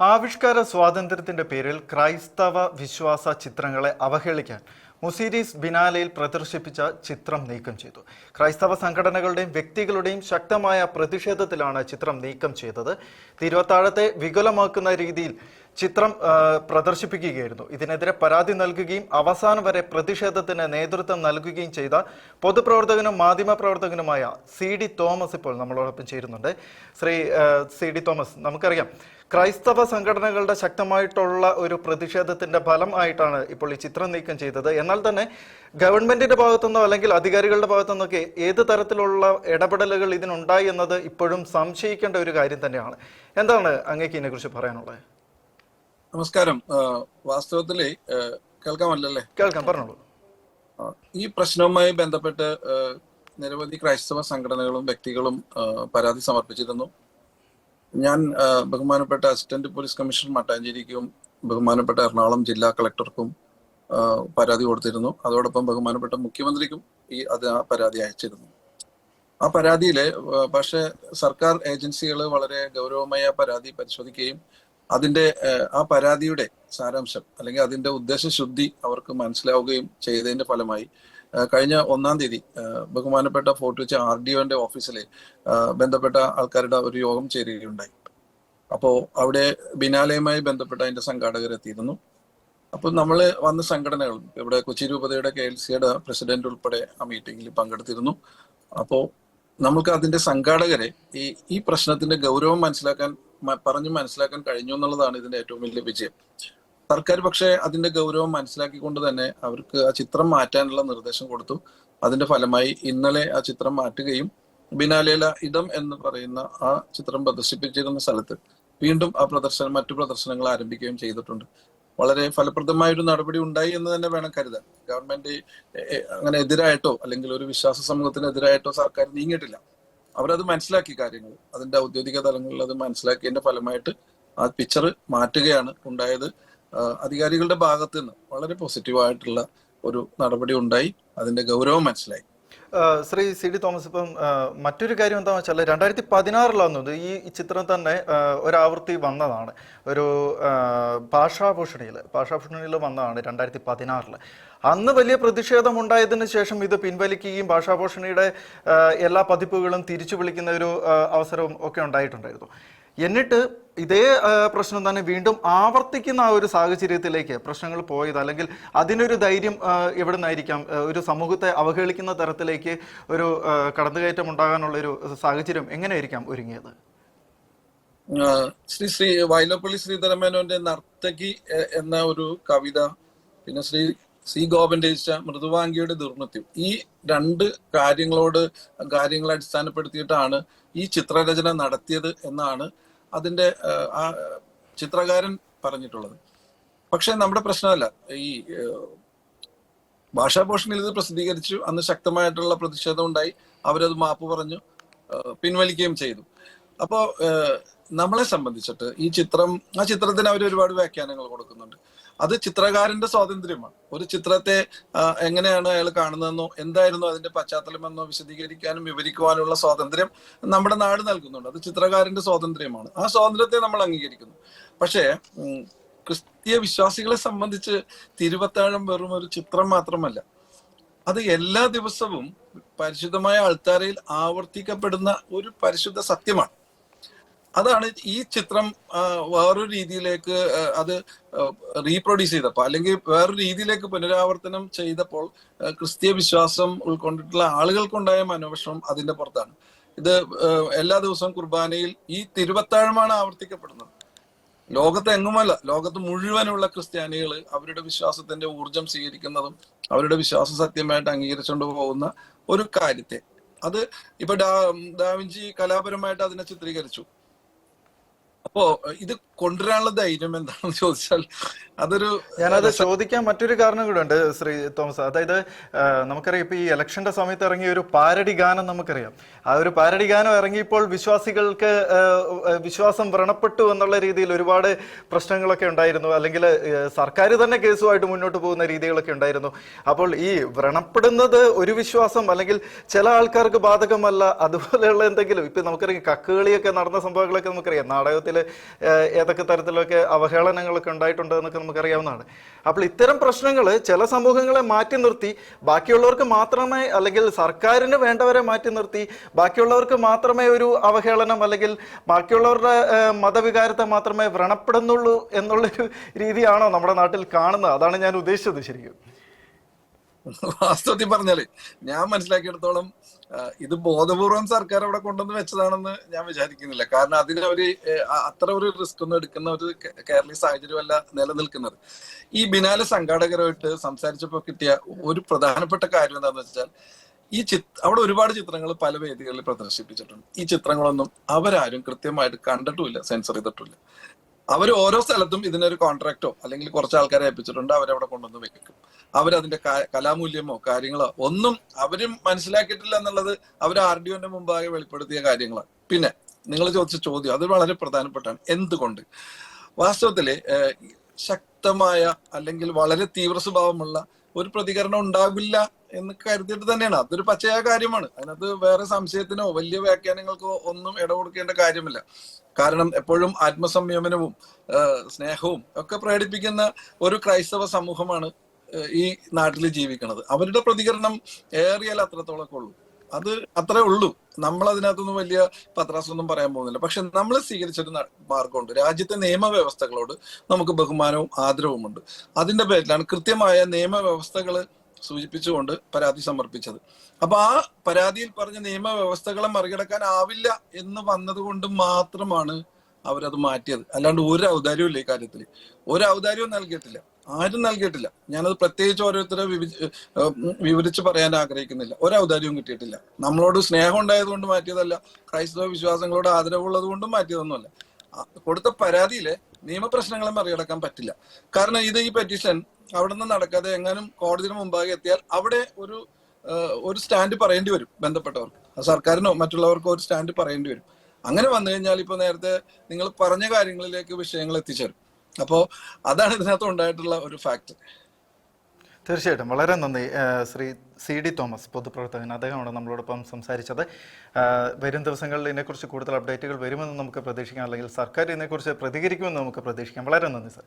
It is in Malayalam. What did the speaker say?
ആവിഷ്കാര സ്വാതന്ത്ര്യത്തിന്റെ പേരിൽ ക്രൈസ്തവ വിശ്വാസ ചിത്രങ്ങളെ അവഹേളിക്കാൻ മുസീരീസ് ബിനാലയിൽ പ്രദർശിപ്പിച്ച ചിത്രം നീക്കം ചെയ്തു. ക്രൈസ്തവ സംഘടനകളുടെയും വ്യക്തികളുടെയും ശക്തമായ പ്രതിഷേധത്തിലാണ് ചിത്രം നീക്കം ചെയ്തത്. തിരുവത്താഴത്തെ വികലമാക്കുന്ന രീതിയിൽ ചിത്രം പ്രദർശിപ്പിക്കുകയായിരുന്നു. ഇതിനെതിരെ പരാതി നൽകുകയും അവസാനം വരെ പ്രതിഷേധത്തിന് നേതൃത്വം നൽകുകയും ചെയ്ത പൊതുപ്രവർത്തകനും മാധ്യമപ്രവർത്തകനുമായ സി ഡി തോമസ് ഇപ്പോൾ നമ്മളോടൊപ്പം ചേരുന്നുണ്ട്. ശ്രീ സി ഡി തോമസ് നമുക്കറിയാം. ക്രൈസ്തവ സംഘടനകളുടെ ശക്തമായിട്ടുള്ള ഒരു പ്രതിഷേധത്തിന്റെ ഫലം ആയിട്ടാണ് ഇപ്പോൾ ഈ ചിത്രം നീക്കം ചെയ്തത്. എന്നാൽ തന്നെ ഗവൺമെന്റിന്റെ ഭാഗത്തുനിന്നോ അല്ലെങ്കിൽ അധികാരികളുടെ ഭാഗത്തുനിന്നൊക്കെ ഏത് തരത്തിലുള്ള ഇടപെടലുകൾ ഇതിനുണ്ടായി എന്നത് ഇപ്പോഴും സംശയിക്കേണ്ട ഒരു കാര്യം തന്നെയാണ്. എന്താണ് അങ്ങേക്ക് ഇതിനെക്കുറിച്ച് പറയാനുള്ളത്? നമസ്കാരം. വാസ്തവത്തിൽ കേൾക്കാമല്ലല്ലേ? കേൾക്കാം പറഞ്ഞോളൂ. ഈ പ്രശ്നവുമായി ബന്ധപ്പെട്ട് നിരവധി ക്രൈസ്തവ സംഘടനകളും വ്യക്തികളും പരാതി സമർപ്പിച്ചിരുന്നു. ഞാൻ ബഹുമാനപ്പെട്ട അസിസ്റ്റന്റ് പോലീസ് കമ്മീഷണർ മട്ടാഞ്ചേരിക്കും ബഹുമാനപ്പെട്ട എറണാകുളം ജില്ലാ കളക്ടർക്കും പരാതി കൊടുത്തിരുന്നു. അതോടൊപ്പം ബഹുമാനപ്പെട്ട മുഖ്യമന്ത്രിക്കും ഈ അത് ആ പരാതി അയച്ചിരുന്നു. ആ പരാതിയിൽ പക്ഷേ സർക്കാർ ഏജൻസികൾ വളരെ ഗൗരവമായ പരാതി പരിശോധിക്കുകയും അതിന്റെ ആ പരാതിയുടെ സാരാംശം അല്ലെങ്കിൽ അതിന്റെ ഉദ്ദേശശുദ്ധി അവർക്ക് മനസ്സിലാവുകയും ചെയ്തതിന്റെ ഫലമായി കഴിഞ്ഞ ഒന്നാം തീയതി ബഹുമാനപ്പെട്ട ഫോർട്ട് വെച്ച് ആർ ഡി ഒന്റെ ഓഫീസിലെ ബന്ധപ്പെട്ട ആൾക്കാരുടെ ഒരു യോഗം ചേരുകയുണ്ടായി. അപ്പോ അവിടെ ബിനാലയുമായി ബന്ധപ്പെട്ട അതിന്റെ സംഘാടകർ എത്തിയിരുന്നു. അപ്പോൾ നമ്മൾ വന്ന സംഘടനകൾ ഇവിടെ കൊച്ചി രൂപതയുടെ കെ എൽ സിയുടെ പ്രസിഡന്റ് ഉൾപ്പെടെ ആ മീറ്റിംഗിൽ പങ്കെടുത്തിരുന്നു. അപ്പോൾ നമുക്ക് അതിന്റെ സംഘാടകരെ ഈ ഈ പ്രശ്നത്തിന്റെ ഗൗരവം മനസ്സിലാക്കാൻ പറഞ്ഞു മനസ്സിലാക്കാൻ കഴിഞ്ഞു എന്നുള്ളതാണ് ഇതിന്റെ ഏറ്റവും വലിയ വിജയം. സർക്കാർ പക്ഷേ അതിന്റെ ഗൗരവം മനസ്സിലാക്കിക്കൊണ്ട് തന്നെ അവർക്ക് ആ ചിത്രം മാറ്റാനുള്ള നിർദ്ദേശം കൊടുത്തു. അതിന്റെ ഫലമായി ഇന്നലെ ആ ചിത്രം മാറ്റുകയും ബിനാലേല ഇടം എന്ന് പറയുന്ന ആ ചിത്രം പ്രദർശിപ്പിച്ചിരുന്ന സ്ഥലത്ത് വീണ്ടും ആ പ്രദർശനം മറ്റു പ്രദർശനങ്ങൾ ആരംഭിക്കുകയും ചെയ്തിട്ടുണ്ട്. വളരെ ഫലപ്രദമായ ഒരു നടപടി ഉണ്ടായി എന്ന് തന്നെ വേണം കരുതാൻ. ഗവൺമെന്റ് അങ്ങനെ എതിരായിട്ടോ അല്ലെങ്കിൽ ഒരു വിശ്വാസ സമൂഹത്തിന് എതിരായിട്ടോ സർക്കാർ നീങ്ങിയിട്ടില്ല. അവരത് മനസ്സിലാക്കി കാര്യങ്ങൾ. അതിന്റെ ഔദ്യോഗിക തലങ്ങളിൽ അത് മനസ്സിലാക്കിയതിന്റെ ഫലമായിട്ട് ആ പിക്ചർ മാറ്റുകയാണ് ഉണ്ടായത്. അധികാരികളുടെ ഭാഗത്ത് നിന്ന് വളരെ പോസിറ്റീവായിട്ടുള്ള ഒരു നടപടി ഉണ്ടായി. അതിന്റെ ഗൗരവം മനസ്സിലായി. ശ്രീ സി ഡി തോമസ് ഇപ്പം മറ്റൊരു കാര്യം എന്താണെന്ന് വെച്ചാൽ രണ്ടായിരത്തി പതിനാറിലാണെന്നത് ഈ ചിത്രം തന്നെ ഒരാവൃത്തി വന്നതാണ്. ഒരു ഭാഷാഭൂഷണിയിൽ ഭാഷാഭൂഷണിയിൽ വന്നതാണ് രണ്ടായിരത്തി പതിനാറിൽ അന്ന് വലിയ പ്രതിഷേധം ഉണ്ടായതിന് ശേഷം ഇത് പിൻവലിക്കുകയും ഭാഷാഭൂഷണിയുടെ എല്ലാ പതിപ്പുകളും തിരിച്ചു വിളിക്കുന്ന ഒരു അവസരവും ഒക്കെ ഉണ്ടായിട്ടുണ്ടായിരുന്നു. എന്നിട്ട് ഇതേ പ്രശ്നം തന്നെ വീണ്ടും ആവർത്തിക്കുന്ന ആ ഒരു സാഹചര്യത്തിലേക്ക് പ്രശ്നങ്ങൾ പോയത്. അല്ലെങ്കിൽ അതിനൊരു ധൈര്യം എവിടെ നിന്നായിരിക്കാം ഒരു സമൂഹത്തെ അവഹേളിക്കുന്ന തരത്തിലേക്ക് ഒരു കടന്നുകയറ്റം ഉണ്ടാകാനുള്ള ഒരു സാഹചര്യം എങ്ങനെയായിരിക്കാം ഒരുങ്ങിയത്? ശ്രീ ശ്രീ വൈലപ്പള്ളി ശ്രീധരമേനോന്റെ നർത്തകി എന്ന ഒരു കവിത പിന്നെ ശ്രീ സി ഗോപന്റെ രചിച്ച മൃദുവാംഗിയുടെ ദുർനൃത്യം ഈ രണ്ട് കാര്യങ്ങളോട് കാര്യങ്ങളെ അടിസ്ഥാനപ്പെടുത്തിയിട്ടാണ് ഈ ചിത്രരചന നടത്തിയത് എന്നാണ് അതിന്റെ ആ, ചിത്രകാരൻ പറഞ്ഞിട്ടുള്ളത്. പക്ഷെ നമ്മുടെ പ്രശ്നമല്ല. ഈ ഭാഷാഭൂഷണിൽ ഇത് പ്രസിദ്ധീകരിച്ചു. അന്ന് ശക്തമായിട്ടുള്ള പ്രതിഷേധം ഉണ്ടായി അവരത് മാപ്പ് പറഞ്ഞു പിൻവലിക്കുകയും ചെയ്തു. അപ്പോ നമ്മളെ സംബന്ധിച്ചിട്ട് ഈ ചിത്രം ആ ചിത്രത്തിന് അവർ ഒരുപാട് വ്യാഖ്യാനങ്ങൾ കൊടുക്കുന്നുണ്ട്. അത് ചിത്രകാരന്റെ സ്വാതന്ത്ര്യമാണ്. ഒരു ചിത്രത്തെ എങ്ങനെയാണ് അയാൾ കാണുന്നതെന്നോ എന്തായിരുന്നു അതിന്റെ പശ്ചാത്തലമെന്നോ വിശദീകരിക്കാനും വിവരിക്കുവാനുള്ള സ്വാതന്ത്ര്യം നമ്മുടെ നാട് നൽകുന്നുണ്ട്. അത് ചിത്രകാരന്റെ സ്വാതന്ത്ര്യമാണ്. ആ സ്വാതന്ത്ര്യത്തെ നമ്മൾ അംഗീകരിക്കുന്നു. പക്ഷേ ക്രിസ്തീയ വിശ്വാസികളെ സംബന്ധിച്ച് തിരുവത്താഴം വെറും ഒരു ചിത്രം മാത്രമല്ല. അത് എല്ലാ ദിവസവും പരിശുദ്ധമായ ആൾത്താരയിൽ ആവർത്തിക്കപ്പെടുന്ന ഒരു പരിശുദ്ധ സത്യമാണ്. അതാണ് ഈ ചിത്രം വേറൊരു രീതിയിലേക്ക് അത് റീപ്രൊഡ്യൂസ് ചെയ്തപ്പോൾ അല്ലെങ്കിൽ വേറൊരു രീതിയിലേക്ക് പുനരാവർത്തനം ചെയ്തപ്പോൾ ക്രിസ്തീയ വിശ്വാസം ഉൾക്കൊണ്ടിട്ടുള്ള ആളുകൾക്കുണ്ടായ മനോവിഷമം അതിന്റെ പുറത്താണ്. ഇത് എല്ലാ ദിവസവും കുർബാനയിൽ ഈ തിരുവത്താഴമാണ് ആവർത്തിക്കപ്പെടുന്നത്. ലോകത്ത് എങ്ങുമല്ല ലോകത്ത് മുഴുവനുള്ള ക്രിസ്ത്യാനികൾ അവരുടെ വിശ്വാസത്തിന്റെ ഊർജം സ്വീകരിക്കുന്നതും അവരുടെ വിശ്വാസ സത്യമായിട്ട് അംഗീകരിച്ചുകൊണ്ട് പോകുന്ന ഒരു കാര്യത്തെ. അത് ഇപ്പൊ ഡാ ഡാവിഞ്ചി കലാപരമായിട്ട് അതിനെ ചിത്രീകരിച്ചു. അപ്പോ ഇത് കൊണ്ടുവരാനുള്ള ധൈര്യം എന്താണെന്ന് ചോദിച്ചാൽ അതൊരു ഞാനത് ചോദിക്കാൻ മറ്റൊരു കാരണം കൂടെ ഉണ്ട് ശ്രീ തോമസ്. അതായത് നമുക്കറിയാം ഇപ്പൊ ഈ ഇലക്ഷന്റെ സമയത്ത് ഇറങ്ങിയ ഒരു പാരടി ഗാനം നമുക്കറിയാം. ആ ഒരു പാരടി ഗാനം ഇറങ്ങിയപ്പോൾ വിശ്വാസികൾക്ക് വിശ്വാസം വ്രണപ്പെട്ടു എന്നുള്ള രീതിയിൽ ഒരുപാട് പ്രശ്നങ്ങളൊക്കെ ഉണ്ടായിരുന്നു. അല്ലെങ്കിൽ സർക്കാർ തന്നെ കേസുമായിട്ട് മുന്നോട്ട് പോകുന്ന രീതികളൊക്കെ ഉണ്ടായിരുന്നു. അപ്പോൾ ഈ വ്രണപ്പെടുന്നത് ഒരു വിശ്വാസം അല്ലെങ്കിൽ ചില ആൾക്കാർക്ക് ബാധകമല്ല അതുപോലെയുള്ള എന്തെങ്കിലും ഇപ്പൊ നമുക്കറിയാം കക്കുകളിയൊക്കെ നടന്ന സംഭവങ്ങളൊക്കെ നമുക്കറിയാം. നാടകത്തിൽ ഏതൊക്കെ തരത്തിലൊക്കെ അവഹേളനങ്ങളൊക്കെ ഉണ്ടായിട്ടുണ്ട് എന്നൊക്കെ നമുക്കറിയാവുന്നതാണ്. അപ്പോൾ ഇത്തരം പ്രശ്നങ്ങൾ ചില സമൂഹങ്ങളെ മാറ്റി നിർത്തി ബാക്കിയുള്ളവർക്ക് മാത്രമേ അല്ലെങ്കിൽ സർക്കാരിന് വേണ്ടവരെ മാറ്റി നിർത്തി ബാക്കിയുള്ളവർക്ക് മാത്രമേ ഒരു അവഹേളനം അല്ലെങ്കിൽ ബാക്കിയുള്ളവരുടെ മതവികാരത്തെ മാത്രമേ വ്രണപ്പെടുന്നുള്ളൂ എന്നുള്ളൊരു രീതിയാണോ നമ്മുടെ നാട്ടിൽ കാണുന്നത്? അതാണ് ഞാൻ ഉദ്ദേശിച്ചത് ശരിക്കും. വാസ്തവത്തിൽ പറഞ്ഞാൽ ഞാൻ മനസ്സിലാക്കിയെടുത്തോളം ഇത് ബോധപൂർവം സർക്കാർ അവിടെ കൊണ്ടുവന്ന് വെച്ചതാണെന്ന് ഞാൻ വിചാരിക്കുന്നില്ല. കാരണം അതിന് അവർ അത്ര ഒരു റിസ്ക് ഒന്നും എടുക്കുന്ന ഒരു കേരളീയ സാഹചര്യമല്ല നിലനിൽക്കുന്നത്. ഈ ബിനാല സംഘാടകരുമായിട്ട് സംസാരിച്ചപ്പോൾ കിട്ടിയ ഒരു പ്രധാനപ്പെട്ട കാര്യം എന്താണെന്ന് വെച്ചാൽ ഈ ചിത് അവിടെ ഒരുപാട് ചിത്രങ്ങൾ പല വേദികളിൽ പ്രദർശിപ്പിച്ചിട്ടുണ്ട്. ഈ ചിത്രങ്ങളൊന്നും അവരാരും കൃത്യമായിട്ട് കണ്ടിട്ടുമില്ല സെൻസർ ചെയ്തിട്ടില്ല അവർ ഓരോ സ്ഥലത്തും ഇതിനൊരു കോൺട്രാക്റ്റോ അല്ലെങ്കിൽ കുറച്ച് ആൾക്കാരെ ഏൽപ്പിച്ചിട്ടുണ്ട് അവരവിടെ കൊണ്ടുവന്ന് വെക്കും. അവരതിന്റെ കലാമൂല്യമോ കാര്യങ്ങളോ ഒന്നും അവരും മനസ്സിലാക്കിയിട്ടില്ല എന്നുള്ളത് അവർ ആർ ഡി ഒന്റെ മുമ്പാകെ വെളിപ്പെടുത്തിയ കാര്യങ്ങളാണ്. പിന്നെ നിങ്ങൾ ചോദിച്ച ചോദ്യം അത് വളരെ പ്രധാനപ്പെട്ടാണ്. എന്തുകൊണ്ട്? വാസ്തവത്തിൽ ശക്തമായ അല്ലെങ്കിൽ വളരെ തീവ്ര സ്വഭാവമുള്ള ഒരു പ്രതികരണം ഉണ്ടാവില്ല എന്ന് കരുതിയിട്ട് തന്നെയാണ്. അതൊരു പച്ചയായ കാര്യമാണ്. അതിനകത്ത് വേറെ സംശയത്തിനോ വലിയ വ്യാഖ്യാനങ്ങൾക്കോ ഒന്നും ഇട കൊടുക്കേണ്ട കാര്യമില്ല. കാരണം എപ്പോഴും ആത്മസംയമനവും സ്നേഹവും ഒക്കെ പ്രകടിപ്പിക്കുന്ന ഒരു ക്രൈസ്തവ സമൂഹമാണ് ഈ നാട്ടിൽ ജീവിക്കുന്നത് അവരുടെ പ്രതികരണം ഏറിയാൽ അത്രത്തോളമൊക്കെ ഉള്ളൂ. അത് അത്രേ ഉള്ളൂ. നമ്മൾ അതിനകത്തൊന്നും വലിയ പത്രാസൊന്നും പറയാൻ പോകുന്നില്ല. പക്ഷെ നമ്മൾ സ്വീകരിച്ചൊരു മാർഗമുണ്ട് രാജ്യത്തെ നിയമവ്യവസ്ഥകളോട് നമുക്ക് ബഹുമാനവും ആദരവുമുണ്ട്. അതിന്റെ പേരിലാണ് കൃത്യമായ നിയമവ്യവസ്ഥകൾ സൂചിപ്പിച്ചുകൊണ്ട് പരാതി സമർപ്പിച്ചത്. അപ്പൊ ആ പരാതിയിൽ പറഞ്ഞ നിയമവ്യവസ്ഥകളെ മറികടക്കാൻ ആവില്ല എന്ന് വന്നതുകൊണ്ട് മാത്രമാണ് അവരത് മാറ്റിയത്. അല്ലാണ്ട് ഒരു ഔദാര്യവും ഇല്ല ഈ കാര്യത്തിൽ. ഒരു ഔദാര്യവും നൽകിയിട്ടില്ല. ആരും നൽകിയിട്ടില്ല. ഞാനത് പ്രത്യേകിച്ച് ഓരോരുത്തരെ വിവരിച്ച് പറയാൻ ആഗ്രഹിക്കുന്നില്ല. ഒരു ഔദാര്യവും കിട്ടിയിട്ടില്ല. നമ്മളോട് സ്നേഹം ഉണ്ടായതുകൊണ്ട് മാറ്റിയതല്ല. ക്രൈസ്തവ വിശ്വാസങ്ങളോട് ആദരവുള്ളത് കൊണ്ടും മാറ്റിയതൊന്നുമല്ല. കൊടുത്ത പരാതിയിലെ നിയമപ്രശ്നങ്ങളെ മറികടക്കാൻ പറ്റില്ല. കാരണം ഇത് ഈ പെറ്റീഷൻ അവിടെ നിന്ന് നടക്കാതെ എങ്ങാനും കോടതിയിൽ മുമ്പാകെ എത്തിയാൽ അവിടെ ഒരു ഒരു സ്റ്റാൻഡ് പറയേണ്ടി വരും ബന്ധപ്പെട്ടവർക്ക്. സർക്കാരിനോ മറ്റുള്ളവർക്കോ ഒരു സ്റ്റാൻഡ് പറയേണ്ടി വരും. അങ്ങനെ വന്നു കഴിഞ്ഞാൽ ഇപ്പൊ നേരത്തെ നിങ്ങൾ പറഞ്ഞ കാര്യങ്ങളിലേക്ക് വിഷയങ്ങൾ എത്തിച്ചേരും. അപ്പോ അതാണ് ഇതിനകത്ത് ഉണ്ടായിട്ടുള്ള ഒരു ഫാക്ട് തീർച്ചയായിട്ടും. വളരെ നന്ദി ശ്രീ സി ഡി തോമസ് പൊതുപ്രവർത്തകൻ. അദ്ദേഹമാണ് നമ്മളോടൊപ്പം സംസാരിച്ചത്. വരും ദിവസങ്ങളിൽ ഇതിനെക്കുറിച്ച് കൂടുതൽ അപ്ഡേറ്റുകൾ വരുമെന്ന് നമുക്ക് പ്രതീക്ഷിക്കാം. അല്ലെങ്കിൽ സർക്കാർ ഇതിനെക്കുറിച്ച് പ്രതികരിക്കുമെന്ന് നമുക്ക് പ്രതീക്ഷിക്കാം. വളരെ നന്ദി സർ.